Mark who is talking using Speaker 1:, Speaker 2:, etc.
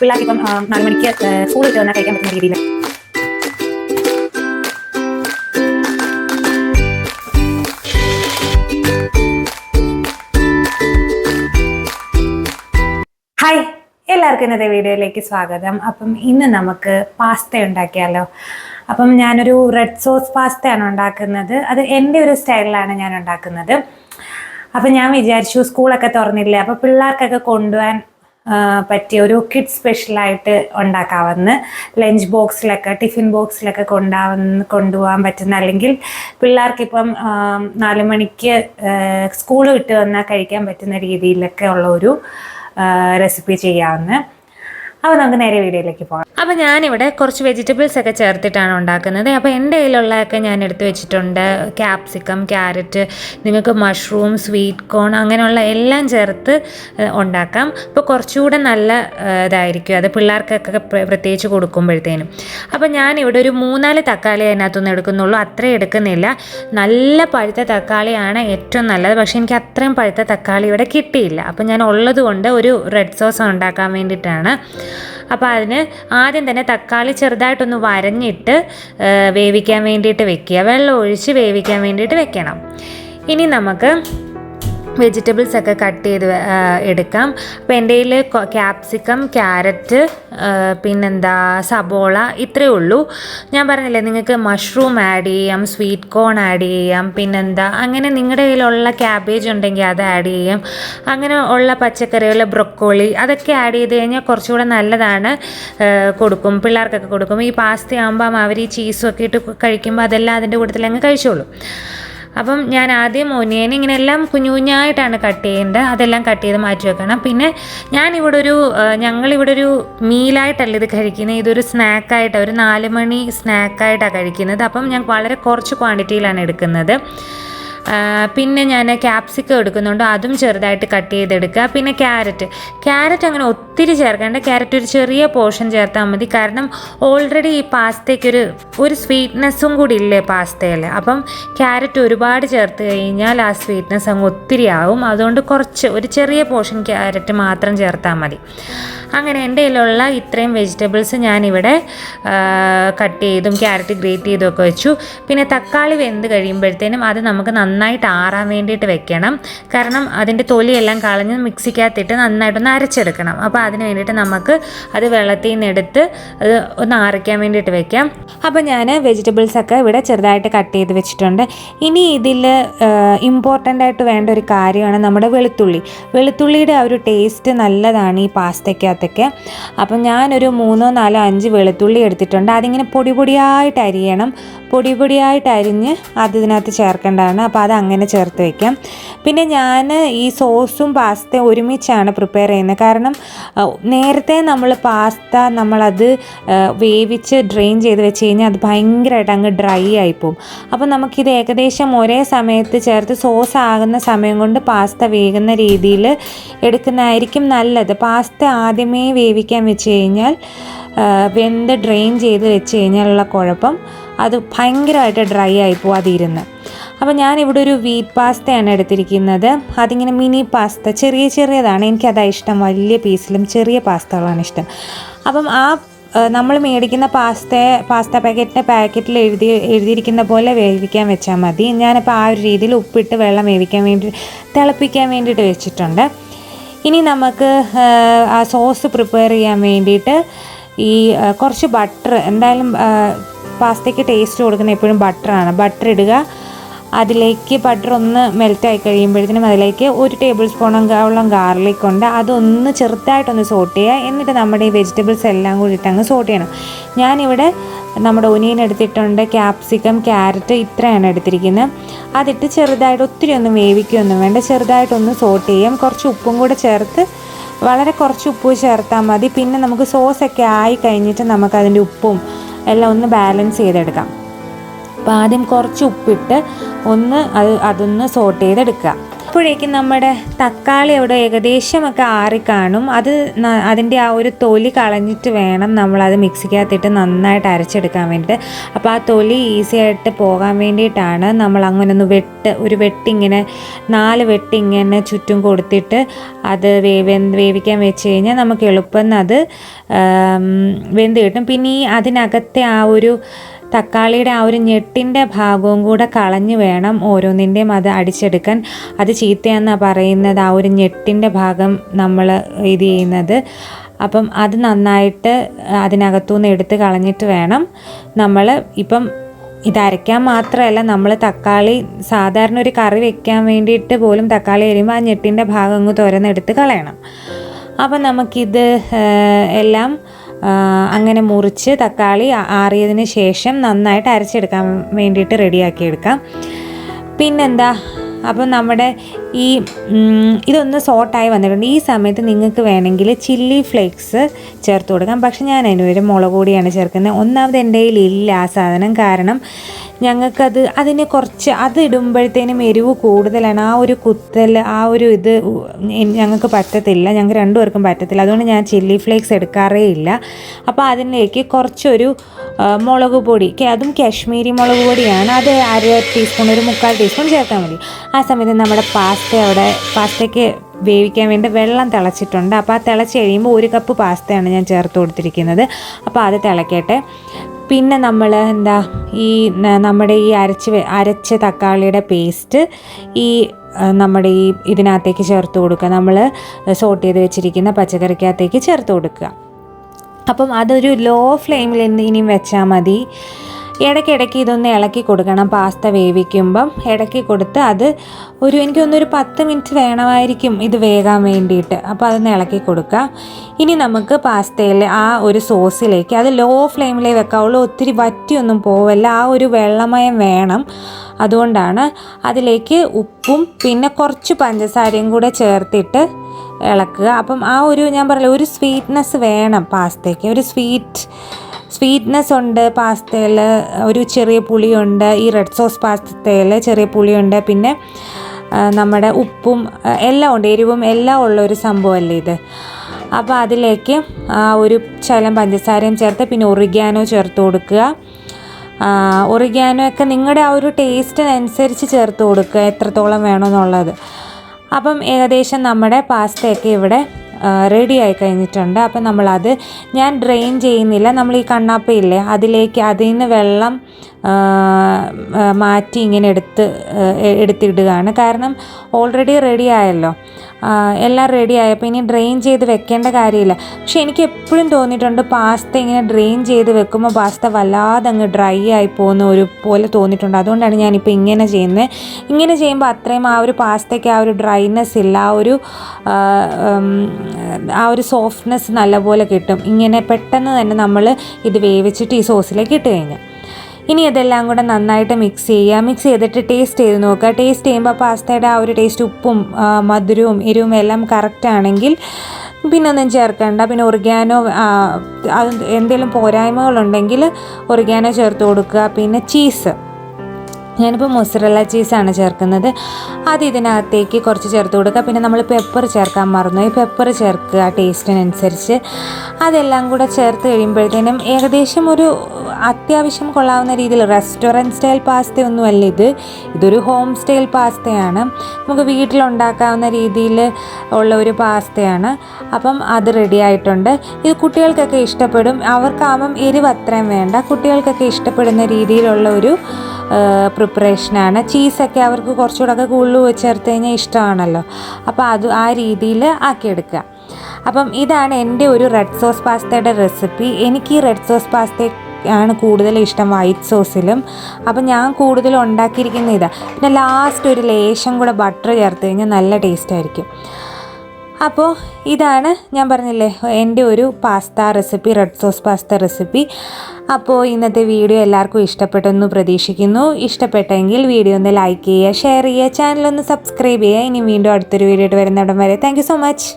Speaker 1: പിള്ളേർക്ക് ഇപ്പം നാല് മണിക്ക് സ്കൂളിൽ വന്നാൽ കഴിക്കാൻ പറ്റുന്ന രീതിയിൽ ഹായ് എല്ലാവർക്കും ഇന്നത്തെ വീഡിയോയിലേക്ക് സ്വാഗതം. അപ്പം ഇന്ന് നമുക്ക് പാസ്ത ഉണ്ടാക്കിയാലോ? അപ്പം ഞാനൊരു റെഡ് സോസ് പാസ്തയാണ് ഉണ്ടാക്കുന്നത്. അത് എന്റെ ഒരു സ്റ്റൈലിലാണ് ഞാൻ ഉണ്ടാക്കുന്നത്. അപ്പം ഞാൻ വിചാരിച്ചു സ്കൂളൊക്കെ തുറന്നില്ലേ? അപ്പോൾ പിള്ളേർക്കൊക്കെ കൊണ്ടുപോകാൻ പറ്റിയ ഒരു കിഡ് സ്പെഷ്യലായിട്ട് ഉണ്ടാക്കാവുന്ന ലഞ്ച് ബോക്സിലൊക്കെ ടിഫിൻ ബോക്സിലൊക്കെ കൊണ്ടാവുന്ന കൊണ്ടുപോകാൻ പറ്റുന്ന അല്ലെങ്കിൽ പിള്ളേർക്കിപ്പം നാല് മണിക്ക് സ്കൂൾ വിട്ട് വന്നാൽ കഴിക്കാൻ പറ്റുന്ന രീതിയിലൊക്കെ ഉള്ള ഒരു റെസിപ്പി ചെയ്യാവുന്ന അപ്പോൾ നമുക്ക് നേരെ വീഡിയോയിലേക്ക് പോകാം. അപ്പോൾ ഞാനിവിടെ കുറച്ച് വെജിറ്റബിൾസ് ഒക്കെ ചേർത്തിട്ടാണ് ഉണ്ടാക്കുന്നത്. അപ്പോൾ എന്റെ കയ്യിലുള്ളതൊക്കെ ഞാൻ എടുത്തു വെച്ചിട്ടുണ്ട്. ക്യാപ്സിക്കം ക്യാരറ്റ് നിങ്ങൾക്ക് മഷ്റൂം സ്വീറ്റ് കോൺ അങ്ങനെയുള്ള എല്ലാം ചേർത്ത് ഉണ്ടാക്കാം. അപ്പോൾ കുറച്ചുകൂടെ നല്ല ഇതായിരിക്കും. അത് പിള്ളേർക്കൊക്കെ പ്ര- പ്രത്യേകിച്ച് കൊടുക്കുമ്പോഴത്തേനും. അപ്പോൾ ഞാനിവിടെ ഒരു മൂന്നാൽ തക്കാളി അതിനകത്തുനിന്ന് എടുക്കുന്നുള്ളൂ. അത്രയും എടുക്കുന്നില്ല. നല്ല പഴുത്ത തക്കാളിയാണ് ഏറ്റവും നല്ലത്. പക്ഷേ എനിക്ക് അത്രയും പഴുത്ത തക്കാളി ഇവിടെ കിട്ടിയില്ല. അപ്പോൾ ഞാൻ ഉള്ളത് കൊണ്ട് ഒരു റെഡ് സോസ് ഉണ്ടാക്കാൻ വേണ്ടിയിട്ടാണ്. അപ്പോൾ അതിന് ആദ്യം തന്നെ തക്കാളി ചെറുതായിട്ടൊന്ന് വരഞ്ഞിട്ട് വേവിക്കാൻ വേണ്ടിയിട്ട് വെക്കുക. വെള്ളം ഒഴിച്ച് വേവിക്കാൻ വേണ്ടിയിട്ട് വെക്കണം. ഇനി നമുക്ക് വെജിറ്റബിൾസ് ഒക്കെ കട്ട് ചെയ്ത് എടുക്കാം. അപ്പോൾ എന്റെ കയ്യിൽ ക്യാപ്സിക്കം ക്യാരറ്റ് പിന്നെന്താ സബോള ഇത്രയേ ഉള്ളൂ. ഞാൻ പറഞ്ഞില്ലേ നിങ്ങൾക്ക് മഷ്റൂം ആഡ് ചെയ്യാം സ്വീറ്റ് കോൺ ആഡ് ചെയ്യാം പിന്നെന്താ അങ്ങനെ നിങ്ങളുടെ കയ്യിലുള്ള ക്യാബേജ് ഉണ്ടെങ്കിൽ അത് ആഡ് ചെയ്യാം. അങ്ങനെ ഉള്ള പച്ചക്കറികൾ ബ്രൊക്കോളി അതൊക്കെ ആഡ് ചെയ്ത് കഴിഞ്ഞാൽ കുറച്ചുകൂടെ നല്ലതാണ് കൊടുക്കും പിള്ളേർക്കൊക്കെ കൊടുക്കും. ഈ പാസ്ത ആകുമ്പം അവർ ഈ ചീസും ഒക്കെ ഇട്ട് കഴിക്കുമ്പോൾ അതെല്ലാം അതിന്റെ കൂട്ടത്തിൽ അങ്ങ് കഴിച്ചോളൂ. അപ്പം ഞാൻ ആദ്യം ഒനിയൻ ഇങ്ങനെ എല്ലാം കുഞ്ഞു കുഞ്ഞായിട്ടാണ് കട്ട് ചെയ്യേണ്ടത്. അതെല്ലാം കട്ട് ചെയ്ത് മാറ്റി വെക്കണം. പിന്നെ ഞാനിവിടെ ഒരു ഞങ്ങളിവിടെ ഒരു മീലായിട്ടല്ല ഇത് കഴിക്കുന്നത് ഇതൊരു സ്നാക്കായിട്ട് ഒരു നാല് മണി സ്നാക്കായിട്ടാണ് കഴിക്കുന്നത്. അപ്പം ഞാൻ വളരെ കുറച്ച് ക്വാണ്ടിറ്റിയിലാണ് എടുക്കുന്നത്. പിന്നെ ഞാൻ ക്യാപ്സിക്കം എടുക്കുന്നുണ്ട്. അതും ചെറുതായിട്ട് കട്ട് ചെയ്തെടുക്കുക. പിന്നെ ക്യാരറ്റ് ക്യാരറ്റ് അങ്ങനെ ഒത്തിരി ചേർക്കേണ്ട ക്യാരറ്റ് ഒരു ചെറിയ പോർഷൻ ചേർത്താൽ മതി. കാരണം ഓൾറെഡി ഈ പാസ്തയ്ക്കൊരു ഒരു സ്വീറ്റ്നെസ്സും കൂടി ഇല്ലേ പാസ്തയിൽ? അപ്പം ക്യാരറ്റ് ഒരുപാട് ചേർത്ത് കഴിഞ്ഞാൽ ആ സ്വീറ്റ്നെസ് അങ്ങ് ഒത്തിരി ആവും. അതുകൊണ്ട് കുറച്ച് ഒരു ചെറിയ പോർഷൻ ക്യാരറ്റ് മാത്രം ചേർത്താൽ മതി. അങ്ങനെ എന്റെ കയ്യിലുള്ള ഇത്രയും വെജിറ്റബിൾസ് ഞാനിവിടെ കട്ട് ചെയ്തും ക്യാരറ്റ് ഗ്രേറ്റ് ചെയ്തും ഒക്കെ വെച്ചു. പിന്നെ തക്കാളി വെന്ത് കഴിയുമ്പോഴത്തേനും അത് നമുക്ക് നന്നായിട്ട് ആറാൻ വേണ്ടിയിട്ട് വെക്കണം. കാരണം അതിന്റെ തൊലിയെല്ലാം കളഞ്ഞ് മിക്സിക്കകത്തിട്ട് നന്നായിട്ടൊന്ന് അരച്ചെടുക്കണം. അപ്പോൾ അതിന് വേണ്ടിയിട്ട് നമുക്ക് അത് വെള്ളത്തിൽ നിന്ന് എടുത്ത് അത് ഒന്ന് ആറിക്കാൻ വേണ്ടിയിട്ട് വെക്കാം. അപ്പോൾ ഞാൻ വെജിറ്റബിൾസൊക്കെ ഇവിടെ ചെറുതായിട്ട് കട്ട് ചെയ്ത് വെച്ചിട്ടുണ്ട്. ഇനി ഇതിൽ ഇമ്പോർട്ടന്റ് ആയിട്ട് വേണ്ട ഒരു കാര്യമാണ് നമ്മുടെ വെളുത്തുള്ളി. വെളുത്തുള്ളിയുടെ ആ ഒരു ടേസ്റ്റ് നല്ലതാണ് ഈ പാസ്തയ്ക്കകത്തൊക്കെ. അപ്പം ഞാനൊരു മൂന്നോ നാലോ അഞ്ച് വെളുത്തുള്ളി എടുത്തിട്ടുണ്ട്. അതിങ്ങനെ പൊടി പൊടിയായിട്ട് അരിയണം. പൊടി പൊടിയായിട്ട് അരിഞ്ഞ് അത് ഇതിനകത്ത് ചേർക്കേണ്ടതാണ്. അപ്പോൾ അത് അങ്ങനെ ചേർത്ത് വയ്ക്കാം പിന്നെ ഞാൻ ഈ സോസും പാസ്തയും ഒരുമിച്ചാണ് പ്രിപ്പയർ ചെയ്യുന്നത്. കാരണം നേരത്തെ നമ്മൾ പാസ്ത നമ്മളത് വേവിച്ച് ഡ്രെയിൻ ചെയ്ത് വെച്ച് കഴിഞ്ഞാൽ അത് ഭയങ്കരമായിട്ട് അങ്ങ് ഡ്രൈ ആയിപ്പോവും. അപ്പോൾ നമുക്കിത് ഏകദേശം ഒരേ സമയത്ത് ചേർത്ത് സോസ് ആകുന്ന സമയം കൊണ്ട് പാസ്ത വേകുന്ന രീതിയിൽ എടുക്കുന്നതായിരിക്കും നല്ലത്. പാസ്ത ആദ്യമേ വേവിക്കാൻ വെച്ച് കഴിഞ്ഞാൽ വെന്ത് ഡ്രെയിൻ ചെയ്ത് വെച്ച് കഴിഞ്ഞാലുള്ള കുഴപ്പം. അത് ഭയങ്കരമായിട്ട് ഡ്രൈ ആയിപ്പോൾ അതിരുന്ന് അപ്പോൾ ഞാനിവിടെ ഒരു വീറ്റ് പാസ്തയാണ് എടുത്തിരിക്കുന്നത്. അതിങ്ങനെ മിനി പാസ്ത ചെറിയ ചെറിയതാണ്. എനിക്കതാണ് ഇഷ്ടം. വലിയ പീസിലും ചെറിയ പാസ്തകളാണ് ഇഷ്ടം. അപ്പം ആ നമ്മൾ മേടിക്കുന്ന പാസ്ത പാസ്ത പാക്കറ്റിന്റെ പാക്കറ്റിൽ എഴുതി എഴുതിയിരിക്കുന്ന പോലെ വേവിക്കാൻ വെച്ചാൽ മതി. ഞാനിപ്പോൾ ആ ഒരു രീതിയിൽ ഉപ്പിട്ട് വെള്ളം വേവിക്കാൻ വേണ്ടി തിളപ്പിക്കാൻ വേണ്ടിയിട്ട് വെച്ചിട്ടുണ്ട്. ഇനി നമുക്ക് ആ, സോസ് പ്രിപ്പയർ ചെയ്യാൻ വേണ്ടിയിട്ട് ഈ കുറച്ച് ബട്ടർ എന്തായാലും പാസ്തയ്ക്ക് ടേസ്റ്റ് കൊടുക്കുന്ന എപ്പോഴും ബട്ടറാണ് ബട്ടർ ഇടുക. അതിലേക്ക് ബട്ടർ ഒന്ന് മെൽറ്റായി കഴിയുമ്പോഴത്തേനും അതിലേക്ക് ഒരു ടേബിൾ സ്പൂണോളം ഗാർലിക് ഉണ്ട്. അതൊന്ന് ചെറുതായിട്ടൊന്ന് സോട്ട് ചെയ്യുക. എന്നിട്ട് നമ്മുടെ ഈ വെജിറ്റബിൾസ് എല്ലാം കൂടി ഇട്ട് അങ്ങ് സോട്ട് ചെയ്യണം. ഞാനിവിടെ നമ്മുടെ ഒനിയൻ എടുത്തിട്ടുണ്ട്. ക്യാപ്സിക്കം ക്യാരറ്റ് ഇത്രയാണ് എടുത്തിരിക്കുന്നത് അതിട്ട് ചെറുതായിട്ട് ഒത്തിരി ഒന്നും വേവിക്കുകയൊന്നും വേണ്ട. ചെറുതായിട്ടൊന്ന് സോട്ട് ചെയ്യാം. കുറച്ച് ഉപ്പും കൂടെ ചേർത്ത് വളരെ കുറച്ച് ഉപ്പ് ചേർത്താൽ മതി. പിന്നെ നമുക്ക് സോസൊക്കെ ആയി കഴിഞ്ഞിട്ട് നമുക്കതിന്റെ ഉപ്പും എല്ലാം ഒന്ന് ബാലൻസ് ചെയ്തെടുക്കാം. അപ്പോൾ ആദ്യം കുറച്ച് ഉപ്പിട്ട് ഒന്ന് അത് അതൊന്ന് സോട്ട് ചെയ്തെടുക്കുക. അപ്പോഴേക്കും നമ്മുടെ തക്കാളി അവിടെ ഏകദേശമൊക്കെ ആറിക്കാണും. അത് അതിന്റെ ആ ഒരു തൊലി കളഞ്ഞിട്ട് വേണം നമ്മൾ അത് മിക്സിക്കകത്തിട്ട് നന്നായിട്ട് അരച്ചെടുക്കാൻ വേണ്ടിയിട്ട്. അപ്പോൾ ആ തൊലി ഈസി ആയിട്ട് പോകാൻ വേണ്ടിയിട്ടാണ് നമ്മൾ അങ്ങനെ ഒന്ന് വെട്ട് ഒരു വെട്ടിങ്ങനെ നാല് വെട്ടിങ്ങനെ ചുറ്റും കൊടുത്തിട്ട് അത് വേവ വേവിക്കാൻ വെച്ച് കഴിഞ്ഞാൽ നമുക്ക് എളുപ്പം അത് വെന്ത് കിട്ടും. പിന്നെ ഈ അതിനകത്തെ ആ ഒരു തക്കാളിയുടെ ആ ഒരു ഞെട്ടിന്റെ ഭാഗവും കൂടെ കളഞ്ഞു വേണം ഓരോന്നിന്റെയും അത് അടിച്ചെടുക്കാൻ. അത് ചീത്തയെന്നാണ് പറയുന്നത് ആ ഒരു ഞെട്ടിന്റെ ഭാഗം നമ്മൾ ഇത് ചെയ്യുന്നത്. അപ്പം അത് നന്നായിട്ട് അതിനകത്തുനിന്ന് എടുത്ത് കളഞ്ഞിട്ട് വേണം നമ്മൾ ഇപ്പം ഇതരയ്ക്കാൻ മാത്രമല്ല നമ്മൾ തക്കാളി സാധാരണ ഒരു കറി വെക്കാൻ വേണ്ടിയിട്ട് പോലും തക്കാളി അരിയുമ്പോൾ ആ ഞെട്ടിന്റെ ഭാഗം അങ്ങ് തുരന്നെടുത്ത് കളയണം. അപ്പം നമുക്കിത് എല്ലാം അങ്ങനെ മുറിച്ച് തക്കാളി ആറിയതിന് ശേഷം നന്നായിട്ട് അരച്ചെടുക്കാൻ വേണ്ടിയിട്ട് റെഡിയാക്കി എടുക്കാം. പിന്നെന്താ അപ്പം നമ്മുടെ ഈ ഇതൊന്ന് സോട്ടായി വന്നിട്ടുണ്ട്. ഈ സമയത്ത് നിങ്ങൾക്ക് വേണമെങ്കിൽ ചില്ലി ഫ്ലേക്സ് ചേർത്ത് കൊടുക്കാം. പക്ഷെ ഞാൻ അതിന് ഒരു മുളക് പൊടിയാണ് ചേർക്കുന്നത്. ഒന്നാമത് എന്റെ കയ്യിൽ ഇല്ല ആ സാധനം. കാരണം ഞങ്ങൾക്കത് അതിന് കുറച്ച് അത് ഇടുമ്പോഴത്തേനും എരിവ് കൂടുതലാണ്. ആ ഒരു കുത്തൽ ആ ഒരു ഇത് ഞങ്ങൾക്ക് പറ്റത്തില്ല. ഞങ്ങൾക്ക് രണ്ടുപേർക്കും പറ്റത്തില്ല. അതുകൊണ്ട് ഞാൻ ചില്ലി ഫ്ലേക്സ് എടുക്കാറേ ഇല്ല. അപ്പോൾ അതിലേക്ക് കുറച്ചൊരു മുളക് പൊടി അതും കാശ്മീരി മുളക് പൊടിയാണ്. അത് അര ടീസ്പൂൺ ഒരു മുക്കാൽ ടീസ്പൂൺ ചേർത്താൽ മതി. ആ സമയത്ത് നമ്മുടെ പാസ്ത അവിടെ പാസ്തയ്ക്ക് വേവിക്കാൻ വേണ്ടി വെള്ളം തിളച്ചിട്ടുണ്ട്. അപ്പോൾ ആ തിളച്ച് കഴിയുമ്പോൾ ഒരു കപ്പ് പാസ്തയാണ് ഞാൻ ചേർത്ത് കൊടുത്തിരിക്കുന്നത്. അപ്പോൾ അത് തിളക്കട്ടെ. പിന്നെ നമ്മൾ എന്താ ഈ നമ്മുടെ ഈ അരച്ച് അരച്ച തക്കാളിയുടെ പേസ്റ്റ് ഈ നമ്മുടെ ഈ ഇതിനകത്തേക്ക് ചേർത്ത് കൊടുക്കുക. നമ്മൾ സോട്ട് ചെയ്ത് വെച്ചിരിക്കുന്ന പച്ചക്കറിക്കകത്തേക്ക് ചേർത്ത് കൊടുക്കുക. അപ്പം അതൊരു ലോ ഫ്ലെയിമിൽ ഇനിയും വെച്ചാൽ മതി. ഇടയ്ക്കിടയ്ക്ക് ഇതൊന്ന് ഇളക്കി കൊടുക്കണം. പാസ്ത വേവിക്കുമ്പം ഇടയ്ക്ക് കൊടുത്ത് അത് ഒരു എനിക്ക് പത്ത് മിനിറ്റ് വേണമായിരിക്കും ഇത് വേകാൻ വേണ്ടിയിട്ട്. അപ്പോൾ അതൊന്ന് ഇളക്കി കൊടുക്കുക ഇനി നമുക്ക് പാസ്തയിൽ ആ ഒരു സോസിലേക്ക് അത് ലോ ഫ്ലെയിമിലേ വെക്കാവുള്ളൂ. ഒത്തിരി വറ്റിയൊന്നും പോവല്ല. ആ ഒരു വെള്ളമയം വേണം. അതുകൊണ്ടാണ് അതിലേക്ക് ഉപ്പും പിന്നെ കുറച്ച് പഞ്ചസാരയും കൂടെ ചേർത്തിട്ട് ഇളക്കുക. അപ്പം ആ ഒരു ഞാൻ പറയുന്നത് ഒരു സ്വീറ്റ്നെസ് വേണം പാസ്തയ്ക്ക്. ഒരു സ്വീറ്റ് സ്വീറ്റ്നെസ് ഉണ്ട് പാസ്തയിൽ ഒരു ചെറിയ പുളിയുണ്ട് ഈ റെഡ് സോസ് പാസ്തയിൽ ചെറിയ പുളിയുണ്ട് പിന്നെ നമ്മുടെ ഉപ്പും എല്ലാം ഉണ്ട് എരിവും എല്ലാം ഉള്ള ഒരു സംഭവമല്ലേ ഇത്. അപ്പോൾ അതിലേക്ക് ആ ഒരു ശലം പഞ്ചസാരയും ചേർത്ത് പിന്നെ ഒറിഗാനോ ചേർത്ത് കൊടുക്കുക. ഒറിഗാനോ ഒക്കെ നിങ്ങളുടെ ആ ഒരു ടേസ്റ്റിനനുസരിച്ച് ചേർത്ത് കൊടുക്കുക എത്രത്തോളം വേണമെന്നുള്ളത് അപ്പം ഏകദേശം നമ്മുടെ പാസ്തയൊക്കെ ഇവിടെ റെഡി ആയി കഴിഞ്ഞിട്ടുണ്ട്. അപ്പം നമ്മളത് ഞാൻ ഡ്രെയിൻ ചെയ്യുന്നില്ല. നമ്മൾ ഈ കണ്ണാപ്പയില്ലേ അതിലേക്ക് അതിൽ നിന്ന് വെള്ളം മാറ്റി ഇങ്ങനെ എടുത്ത് എടുത്തിടുകയാണ്. കാരണം ഓൾറെഡി റെഡി ആയല്ലോ. എല്ലാം റെഡി ആയപ്പോൾ ഇനി ഡ്രെയിൻ ചെയ്ത് വെക്കേണ്ട കാര്യമില്ല. പക്ഷെ എനിക്ക് എപ്പോഴും തോന്നിയിട്ടുണ്ട് പാസ്ത ഇങ്ങനെ ഡ്രെയിൻ ചെയ്ത് വെക്കുമ്പോൾ പാസ്ത വല്ലാതെ അങ്ങ് ഡ്രൈ ആയി പോകുന്ന ഒരു പോലെ തോന്നിയിട്ടുണ്ട്. അതുകൊണ്ടാണ് ഞാനിപ്പോൾ ഇങ്ങനെ ചെയ്യുന്നത് ഇങ്ങനെ ചെയ്യുമ്പോൾ അത്രയും ആ ഒരു പാസ്തയ്ക്ക് ആ ഒരു ഡ്രൈനെസ് ഇല്ല ആ ഒരു ആ, ഒരു സോഫ്റ്റ്നെസ് നല്ലപോലെ കിട്ടും. ഇങ്ങനെ പെട്ടെന്ന് തന്നെ നമ്മൾ ഇത് വേവിച്ചിട്ട് ഈ സോസിലേക്ക് ഇട്ട് കഴിഞ്ഞാൽ ഇനി ഇതെല്ലാം കൂടെ നന്നായിട്ട് മിക്സ് ചെയ്യുക. മിക്സ് ചെയ്തിട്ട് ടേസ്റ്റ് ചെയ്ത് നോക്കുക. ടേസ്റ്റ് ചെയ്യുമ്പോൾ പാസ്തയുടെ ആ ഒരു ടേസ്റ്റ് ഉപ്പും മധുരവും എരിവും എല്ലാം കറക്റ്റ് ആണെങ്കിൽ പിന്നെ ഒന്നും ചേർക്കണ്ട. പിന്നെ ഒറിഗാനോ എന്തെങ്കിലും പോരായ്മകളുണ്ടെങ്കിൽ ഒറിഗാനോ ചേർത്ത് കൊടുക്കുക. പിന്നെ ചീസ് ഞാനിപ്പോൾ മൊസറല്ല ചീസാണ് ചേർക്കുന്നത്. അത് ഇതിനകത്തേക്ക് കുറച്ച് ചേർത്ത് കൊടുക്കുക. പിന്നെ നമ്മൾ പെപ്പർ ചേർക്കാൻ മറന്നു. ഈ പെപ്പർ ചേർക്കുക ടേസ്റ്റിനനുസരിച്ച് അതെല്ലാം കൂടെ ചേർത്ത് കഴിയുമ്പോഴത്തേനും ഏകദേശം ഒരു അത്യാവശ്യം കൊള്ളാവുന്ന രീതിയിൽ റെസ്റ്റോറന്റ് സ്റ്റൈൽ പാസ്ത ഒന്നുമല്ല ഇത്. ഇതൊരു ഹോം സ്റ്റൈൽ പാസ്തയാണ് നമുക്ക് വീട്ടിലുണ്ടാക്കാവുന്ന രീതിയിൽ ഉള്ള ഒരു പാസ്തയാണ് അപ്പം അത് റെഡി ആയിട്ടുണ്ട്. ഇത് കുട്ടികൾക്കൊക്കെ ഇഷ്ടപ്പെടും. അവർക്കാവുമ്പം എരിവ് അത്രയും വേണ്ട. കുട്ടികൾക്കൊക്കെ ഇഷ്ടപ്പെടുന്ന രീതിയിലുള്ള ഒരു പ്രിപ്പറേഷനാണ് ചീസൊക്കെ അവർക്ക് കുറച്ചുകൂടെ കൂടുതൽ ചേർത്ത് കഴിഞ്ഞാൽ ഇഷ്ടമാണല്ലോ. അപ്പോൾ അത് ആ രീതിയിൽ ആക്കിയെടുക്കുക. അപ്പം ഇതാണ് എന്റെ ഒരു റെഡ് സോസ് പാസ്തയുടെ റെസിപ്പി എനിക്ക് ഈ റെഡ് സോസ് പാസ്ത ആണ് കൂടുതൽ ഇഷ്ടം വൈറ്റ് സോസിലും അപ്പം ഞാൻ കൂടുതൽ ഉണ്ടാക്കിയിരിക്കുന്ന ഇതാണ് പിന്നെ ലാസ്റ്റ് ഒരു ലേശം കൂടെ ബട്ടർ ചേർത്ത് കഴിഞ്ഞാൽ നല്ല ടേസ്റ്റ് ആയിരിക്കും. അപ്പോൾ ഇതാണ് ഞാൻ പറഞ്ഞില്ലേ എന്റെ ഒരു pasta recipe red sauce pasta recipe. അപ്പോൾ ഇന്നത്തെ വീഡിയോ എല്ലാവർക്കും ഇഷ്ടപ്പെട്ടെന്ന് പ്രതീക്ഷിക്കുന്നു. ഇഷ്ടപ്പെട്ടെങ്കിൽ വീഡിയോ ഒന്ന് ലൈക്ക് ചെയ്യുക ഷെയർ ചെയ്യുക ചാനലൊന്ന് സബ്സ്ക്രൈബ് ചെയ്യുക. ഇനി വീണ്ടും അടുത്തൊരു വീഡിയോ ആയിട്ട് വരുന്നിടം വരെ. Thank so much.